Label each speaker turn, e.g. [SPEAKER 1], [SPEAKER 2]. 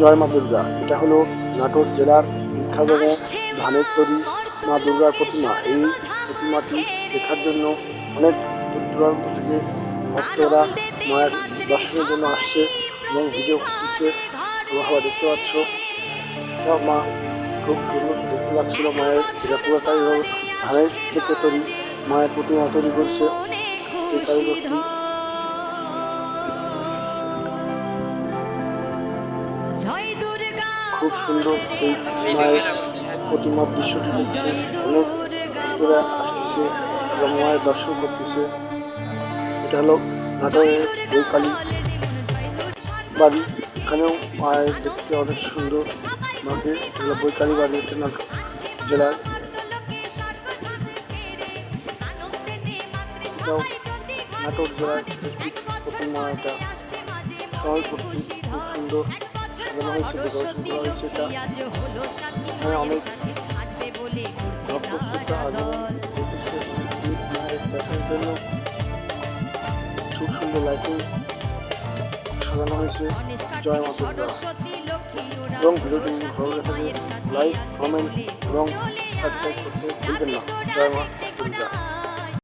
[SPEAKER 1] জয় মা দুর্গা। এটা হলো নাটোর জেলার বিখ্যাত ধানের তৈরি মা দুর্গার প্রতিমা। এই প্রতিমাটি দেখার জন্য অনেক দূর দূরান্ত থেকে ভক্তরা মায়ের দর্শনের জন্য আসছে এবং ভিডিও করছে। তোমরা দেখতে পাচ্ছ। মা খুব সুন্দর দেখতে লাগছিল মায়ের এটা পুরোটাই হলো ধানের থেকে তৈরি, মায়ের প্রতিমা তৈরি করছে। এই কারিগরটি খুব সুন্দর এই মায়ের প্রতিমার দৃশ্যটি দেখছে অনেক ভক্তরা আসতেছে এবং মায়ের দর্শন করতেছে। এটা হলো নাটোরের বৈকালী বাড়ি। এখানেও মায়ের দেখতে অনেক সুন্দর মাকে বৈকালী বাড়ি হচ্ছে নাটোর জেলার নাটোর জেলার প্রতিমা এটা। সবাই খুব সুন্দর। অনেক মায়ের দেখার জন্য খুব সুন্দর লাইটিং সাজানো হয়েছে জয় মা। দুর্গা এবং ভিডিওটি ভালো লাগলে লাইক কমেন্ট এবং সাবস্ক্রাইব করতে ভুলবেন